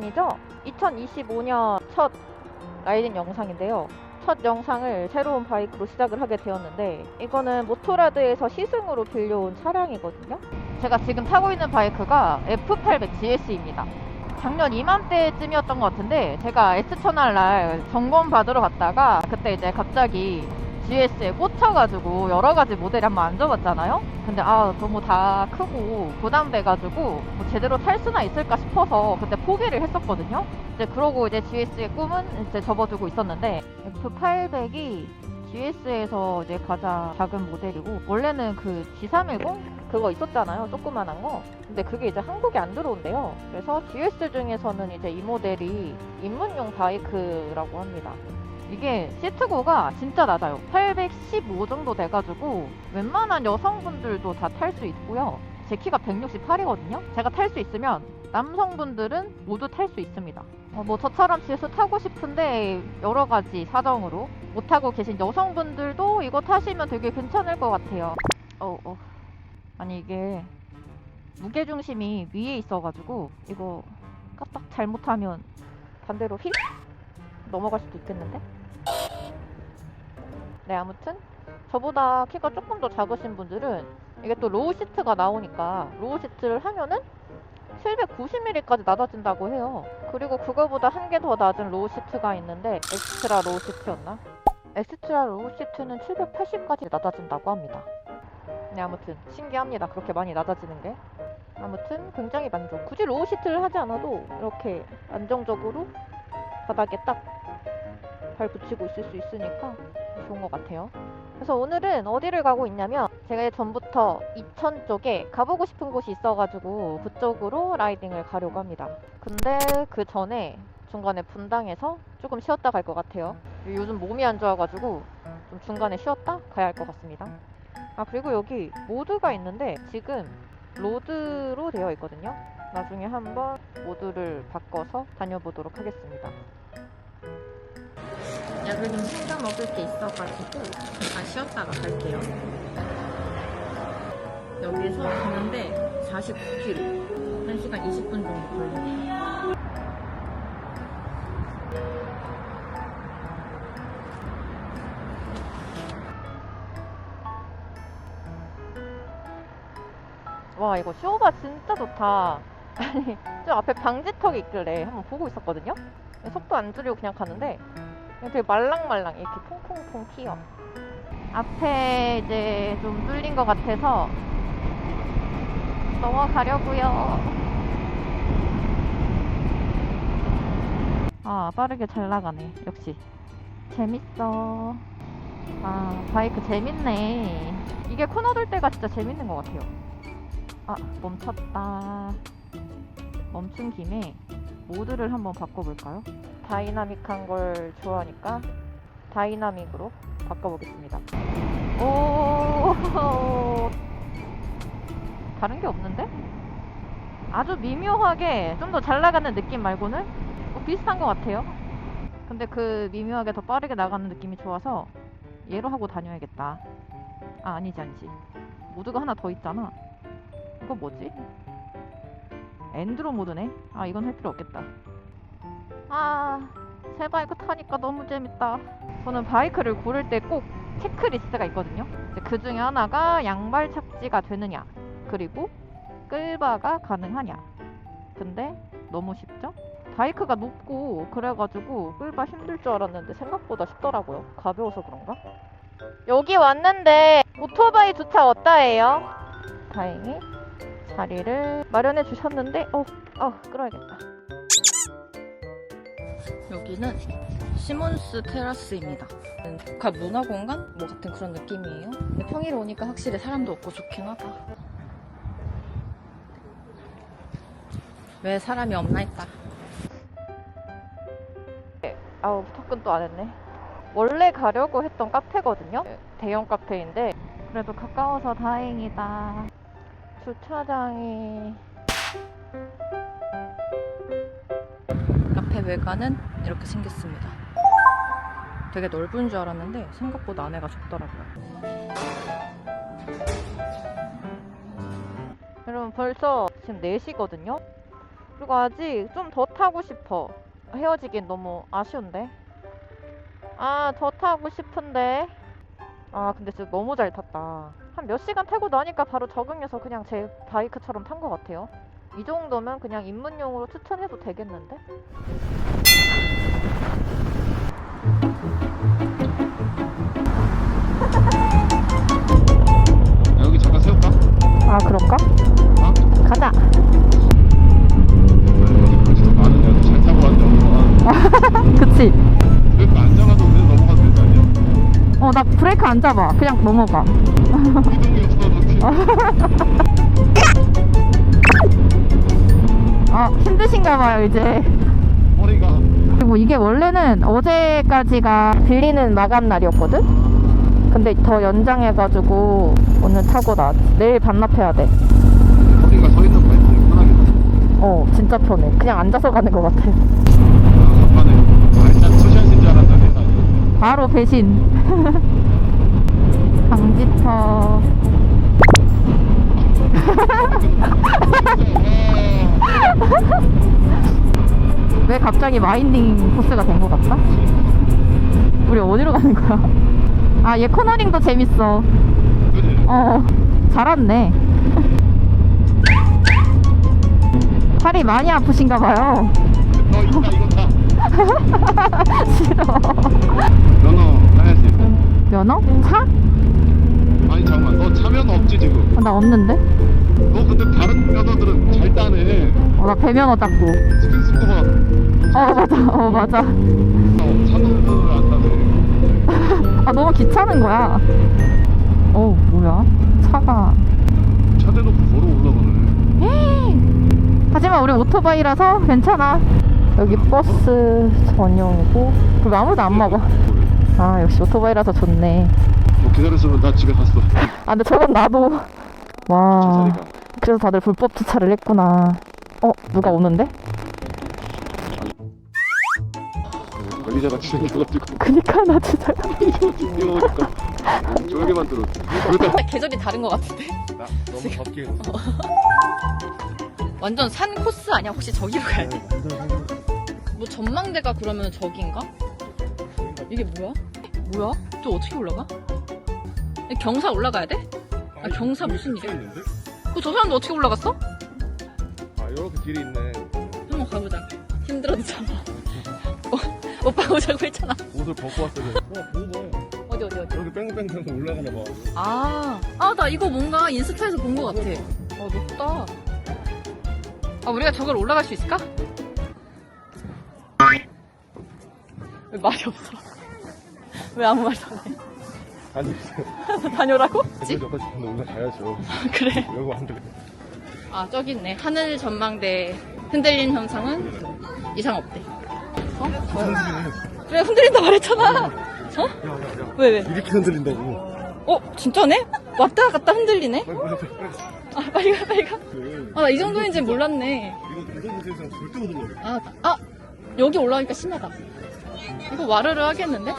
오랜만이죠? 2025년 첫 라이딩 영상인데요. 첫 영상을 새로운 바이크로 시작을 하게 되었는데 이거는 모토라드에서 시승으로 빌려온 차량이거든요. 제가 지금 타고 있는 바이크가 F800 GS입니다. 작년 이맘때쯤이었던 것 같은데 제가 S천할 날 점검 받으러 갔다가 그때 이제 갑자기 GS에 꽂혀가지고 여러 가지 모델이 한번 앉아봤잖아요. 근데 아 너무 다 크고 부담돼가지고 뭐 제대로 탈 수나 있을까 싶어서 그때 포기를 했었거든요. 이제 그러고 이제 GS의 꿈은 이제 접어두고 있었는데 F800이 GS에서 이제 가장 작은 모델이고 원래는 그 G310 그거 있었잖아요. 조그만한 거. 근데 그게 이제 한국에 안 들어온대요. 그래서 GS 중에서는 이제 이 모델이 입문용 바이크라고 합니다. 이게 시트고가 진짜 낮아요. 815 정도 돼가지고 웬만한 여성분들도 다 탈 수 있고요. 제 키가 168이거든요. 제가 탈 수 있으면 남성분들은 모두 탈 수 있습니다. 어, 뭐 저처럼 GS 타고 싶은데 여러 가지 사정으로 못 타고 계신 여성분들도 이거 타시면 되게 괜찮을 것 같아요. 어, 어. 아니 이게 무게 중심이 위에 있어가지고 이거 까딱 잘못하면 반대로 휙 넘어갈 수도 있겠는데? 네 아무튼 저보다 키가 조금 더 작으신 분들은 이게 또 로우 시트가 나오니까 로우 시트를 하면은 790mm까지 낮아진다고 해요. 그리고 그거보다 한 개 더 낮은 로우 시트가 있는데 엑스트라 로우 시트였나? 엑스트라 로우 시트는 780까지 낮아진다고 합니다. 네 아무튼 신기합니다. 그렇게 많이 낮아지는 게. 아무튼 굉장히 만족. 굳이 로우 시트를 하지 않아도 이렇게 안정적으로 바닥에 딱 발 붙이고 있을 수 있으니까 좋은 것 같아요. 그래서 오늘은 어디를 가고 있냐면 제가 전부터 이천 쪽에 가보고 싶은 곳이 있어가지고 그쪽으로 라이딩을 가려고 합니다. 근데 그 전에 중간에 분당에서 조금 쉬었다 갈 것 같아요. 요즘 몸이 안 좋아가지고 좀 중간에 쉬었다 가야 할 것 같습니다. 아 그리고 여기 모드가 있는데 지금 로드로 되어 있거든요. 나중에 한번 모드를 바꿔서 다녀보도록 하겠습니다. 여기는 챙겨 먹을 게 있어가지고 잠깐 쉬었다가 갈게요. 여기서 가는데 49km, 1시간 20분 정도 걸려요. 와 이거 쇼가 진짜 좋다. 아니 저 앞에 방지턱이 있길래 한번 보고 있었거든요. 속도 안 줄이고 그냥 가는데 되게 말랑말랑 이렇게 통통통 튀어. 앞에 이제 좀 뚫린 것 같아서 넘어가려고요. 아 빠르게 잘 나가네. 역시 재밌어. 아 바이크 재밌네. 이게 코너 돌 때가 진짜 재밌는 것 같아요. 아 멈췄다. 멈춘 김에 모드를 한번 바꿔볼까요? 다이나믹한 걸 좋아하니까 다이나믹으로 바꿔보겠습니다. 오, 다른 게 없는데? 아주 미묘하게 좀 더 잘 나가는 느낌 말고는 뭐 비슷한 것 같아요. 근데 그 미묘하게 더 빠르게 나가는 느낌이 좋아서 얘로 하고 다녀야겠다. 아, 아니지, 아니지. 모드가 하나 더 있잖아. 이거 뭐지? 엔드로 모드네? 아, 이건 할 필요 없겠다. 아, 새 바이크 타니까 너무 재밌다. 저는 바이크를 고를 때 꼭 체크리스트가 있거든요. 그 중에 하나가 양발 착지가 되느냐, 그리고 끌바가 가능하냐. 근데 너무 쉽죠? 바이크가 높고 그래가지고 끌바 힘들 줄 알았는데 생각보다 쉽더라고요. 가벼워서 그런가? 여기 왔는데 오토바이 주차 어떠해요? 다행히 자리를 마련해 주셨는데 어, 어 끌어야겠다. 여기는 시몬스 테라스입니다. 복합 문화공간? 뭐 같은 그런 느낌이에요. 근데 평일 오니까 확실히 사람도 없고 좋긴 하다. 왜 사람이 없나 했다. 아우 접근도 안 했네. 원래 가려고 했던 카페거든요. 대형 카페인데 그래도 가까워서 다행이다. 주차장이 외관은 이렇게 생겼습니다. 되게 넓은 줄 알았는데 생각보다 안에가 좁더라고요. 여러분 벌써 지금 4시거든요. 그리고 아직 좀 더 타고 싶어. 헤어지긴 너무 아쉬운데. 아, 더 타고 싶은데. 아, 근데 진짜 너무 잘 탔다. 한 몇 시간 타고 나니까 바로 적응해서 그냥 제 바이크처럼 탄 것 같아요. 이 정도면 그냥 입문용으로 추천해도 되겠는데? 여기 잠깐 세울까? 아, 그럴까? 어? 가자. 여기 지금 많은 애들 잘 타고 왔는데 그치? 그러니까 안 잡아도 그냥 넘어가도 되는 거 아니야? 어, 나 브레이크 안 잡아. 그냥 넘어가. 이동이 없어도 아, 힘드신가 봐요, 이제. 허리가 그리고 이게 원래는 어제까지가 빌리는 마감 날이었거든? 근데 더 연장해가지고 오늘 타고 나왔지. 내일 반납해야 돼. 어딘가 서 있는 바이크는 편하겠다 어, 진짜 편해. 그냥 앉아서 가는 것 같아. 아 아빠네 알찬 투샷인 줄 알았더니 아니야 바로 배신. 방지터. 왜 갑자기 마인딩 코스가 된 것 같다? 우리 어디로 가는 거야? 아, 얘 코너링도 재밌어. 어, 잘 왔네. 팔이 많이 아프신가 봐요. 너 이거 타 이거 타 싫어. 면허 따야지 면허? 차? 아니 잠깐만 너 차면 없지 지금 어, 나 없는데? 너 근데 다른 면허들은 잘 따네 어, 나 배면허 땄고. 스킨스코가 어, 맞아. 어, 맞아. 차도를 안 따네 아, 너무 귀찮은 거야. 어, 뭐야? 차가. 차 대놓고 걸어 올라가네 하지만 우리 오토바이라서 괜찮아. 여기 버스 전용이고. 그리고 아무도 안 먹어. 아, 역시 오토바이라서 좋네. 뭐 기다렸으면 나 집에 갔어 아, 근데 저건 나도. 와. 저 자리가 그래서 다들 불법 주차를 했구나. 어, 누가 오는데? 관리자같이 생겨가지고 그니까 나 진짜. 뛰어오니까 조용히 만들어 그러다 계절이 다른 것 같은데? 나 너무 덥게 했어 완전 산 코스 아니야? 혹시 저기로 가야 돼? 뭐 전망대가 그러면 저기인가? 이게 뭐야? 뭐야? 저 어떻게 올라가? 경사 올라가야 돼? 아, 경사 무슨 일이야? 있는데? 그 저 사람도 어떻게 올라갔어? 아 이렇게 길이 있네 한번 가보자. 힘들어도 참아. 어, 오빠 오자고 했잖아. 옷을 벗고 왔어 그래 와 보고 어디 어디 어디? 여기 뺑뺑뺑 올라가나 봐 아, 아, 나 이거 뭔가 인스타에서 본 것 같아. 어, 높다. 아, 우리가 저걸 올라갈 수 있을까? 왜 말이 없어? 왜 아무 말도 안 해? 아니 다녀라고? 그래도 여기까지 근데 올라가야죠 그래. 이러고 안 돼. 아, 저기 있네. 하늘 전망대 흔들림 현상은 이상 없대. 어? 그래, 흔들린다 말했잖아. 어? 야야야 왜, 왜? 이렇게 흔들린다고 어, 진짜네? 왔다 갔다 흔들리네? 빨리 빨리 빨리 아, 빨리 가, 빨리 가. 빨리 아, 나 이 정도인지 몰랐네. 이거 대전부에서는 절대 못 올라가 아, 아, 여기 올라오니까 심하다. 이거 와르르 하겠는데?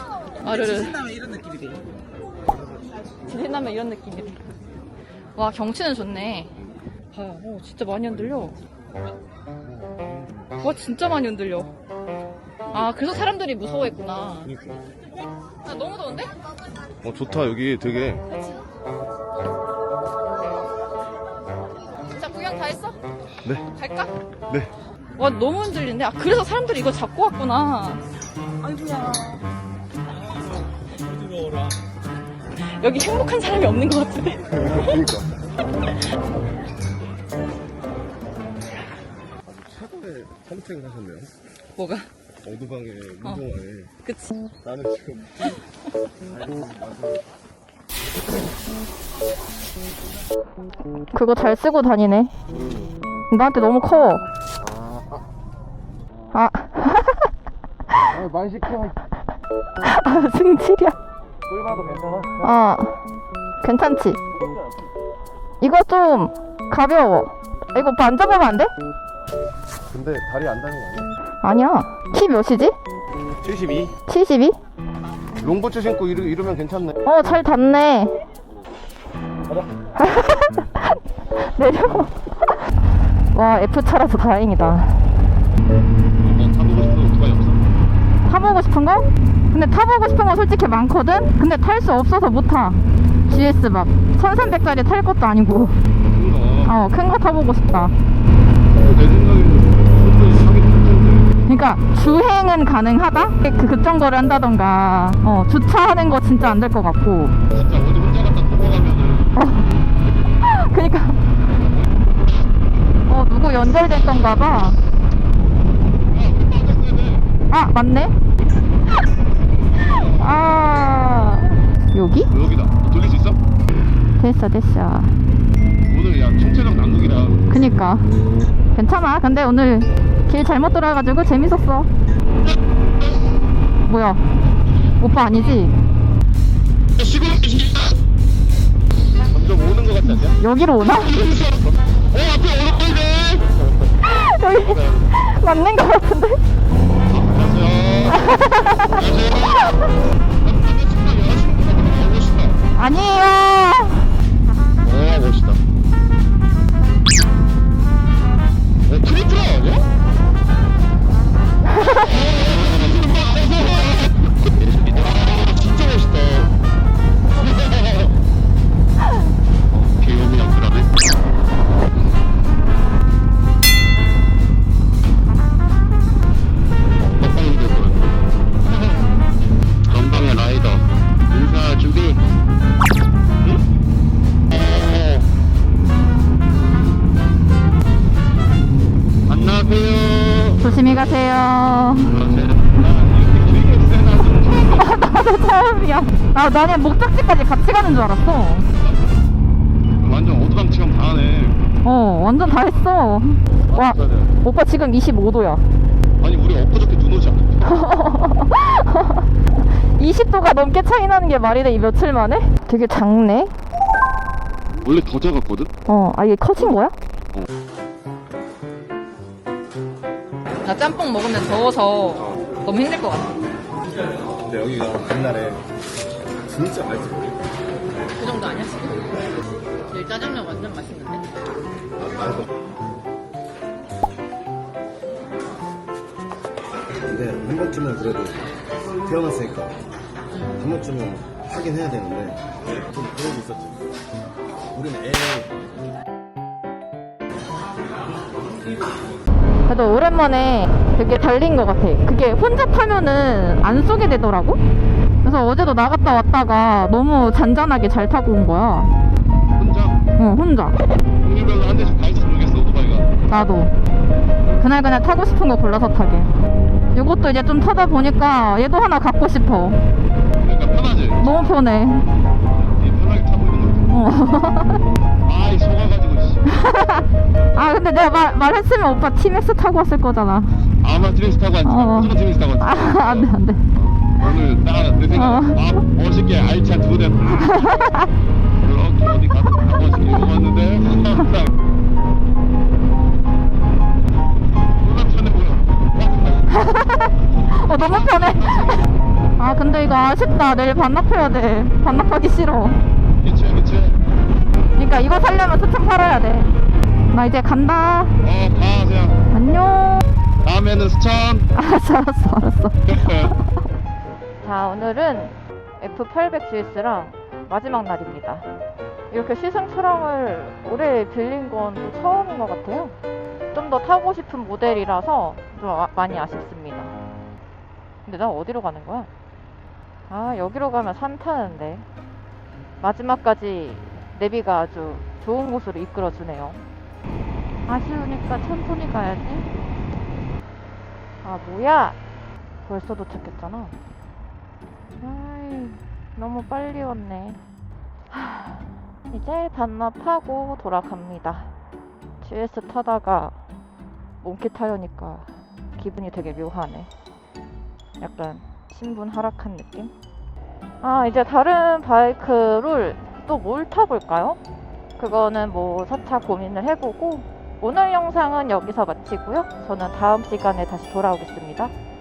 와르르. 신나면 이런 느낌이 돼. 지진하면 이런 느낌이래. 와, 경치는 좋네. 봐, 어, 진짜 많이 흔들려. 와, 진짜 많이 흔들려. 아, 그래서 사람들이 무서워했구나. 그니까 아, 너무 더운데? 어 좋다 여기 되게 자, 구경 다 했어? 네 갈까? 네. 와, 너무 흔들린데? 아, 그래서 사람들이 이거 잡고 왔구나. 아이고야. 여기 행복한 사람이 없는 것 같은데? 그니까 최고의 선택을 하셨네요 뭐가? 어두방에 무성화에 그치. 나는 지금 그거 잘 쓰고 다니네. 나한테 너무 커. 아, 아 많이 시켜 아 승질이야. 꿀봐도 괜찮아? 어, 괜찮지? 이거 좀 가벼워. 이거 오빠 앉아보면 안 돼? 근데 다리 안거 아니야? 아니야. 키 몇이지? 72 72? 롱부츠 신고 이러, 이러면 괜찮네 어, 잘 닿네. 내려. 와 F차라서 다행이다 뭐 타보고 싶은 오토바이 없어? 타보고 싶은 거? 근데 타보고 싶은 거 솔직히 많거든? 근데 탈 수 없어서 못 타 GS 막 1300짜리 탈 것도 아니고 큰 거. 어큰 거 타보고 싶다 내 생각에는 사기. 그러니까 주행은 가능하다? 그 급정거를 한다던가 어 주차하는 거 진짜 안 될 것 같고 진짜 어디 혼자 갔다 도망가면은 어 그니까 어 누구 연결됐던가 봐야 우리 빠졌어야 돼. 아 맞네 아 여기? 여기다. 너 돌릴 수 있어? 됐어 됐어 오늘 야 총체적 난국이라. 그니까 괜찮아 근데 오늘 길 잘못 돌아가지고 재밌었어 뭐야 오빠 아니지? 시골 점점 오는 것 같지 않냐? 여기로 오나? 어 앞에 오른쪽이네. 여기 맞는 것 같은데? 아니에요 안녕하세요. 나 나도 처음이야 아 나는 목적지까지 같이 가는 줄 알았어 완전 오두방치형 당하네. 어 완전 다 했어 와 맞아야 돼. 오빠 지금 25도야 아니 우리 엊그저께 눈 오지 않았어? 20도가 넘게 차이 나는 게 말이 돼 이 며칠 만에? 되게 작네 원래 더 작았거든? 어 아 이게 커진 거야? 나 짬뽕 먹으면 더워서 너무 힘들 것 같아. 근데 여기가 옛날에 진짜 맛있어. 그 정도 아니야 지금? 이 짜장면 완전 맛있는데? 맛있어. 근데 한 번쯤은 그래도 태어났으니까 한 번쯤은 하긴 해야 되는데 좀 그런 게 있었지. 우리는 애 그래도 오랜만에 되게 달린 것 같아. 그게 혼자 타면은 안 쏘게 되더라고? 그래서 어제도 나갔다 왔다가 너무 잔잔하게 잘 타고 온 거야. 혼자? 어, 혼자. 종류별로 한 대씩 다 있어 모르겠어 오토바이가. 나도. 그날 그날 타고 싶은 거 골라서 타게. 이것도 이제 좀 타다 보니까 얘도 하나 갖고 싶어. 그러니까 편하지? 너무 편해. 이 편하게 타고 있는 거 어. 속아가지고 씨. 아, 근데 내가 말, 말했으면 오빠 티맥스 타고 왔을 거잖아. 아마 트레이스 타고 왔지. 어. 무조건 트레이스 타고 왔지. 아, 안 돼, 안 돼. 오늘 딱내 생각에 어. 아 멋있게 알찬 두 대. 이렇게 어디 가서 왔지 먹었는데 항상 편해 보여. 어, 너무 편해. 아, 근데 이거 아쉽다. 내일 반납해야 돼. 반납하기 싫어. 그치 그치. 그러니까 이거 살려면 수천 팔아야 돼. 나 이제 간다. 어 가세요. 안녕. 다음에는 수천. 알았어, 알았어, 알았어. 자, 오늘은 F800GS랑 마지막 날입니다. 이렇게 시승 차량을 오래 빌린 건또 처음인 것 같아요. 좀 더 타고 싶은 모델이라서 좀 아- 많이 아쉽습니다. 근데 나 어디로 가는 거야? 아, 여기로 가면 산 타는데. 마지막까지 내비가 아주 좋은 곳으로 이끌어주네요. 아쉬우니까 천천히 가야지. 아, 뭐야? 벌써 도착했잖아. 아이, 너무 빨리 왔네. 하, 이제 반납하고 돌아갑니다. GS 타다가 몽키 타려니까 기분이 되게 묘하네. 약간 신분 하락한 느낌? 아, 이제 다른 바이크를 또 뭘 타볼까요? 그거는 뭐 차차 고민을 해보고 오늘 영상은 여기서 마치고요. 저는 다음 시간에 다시 돌아오겠습니다.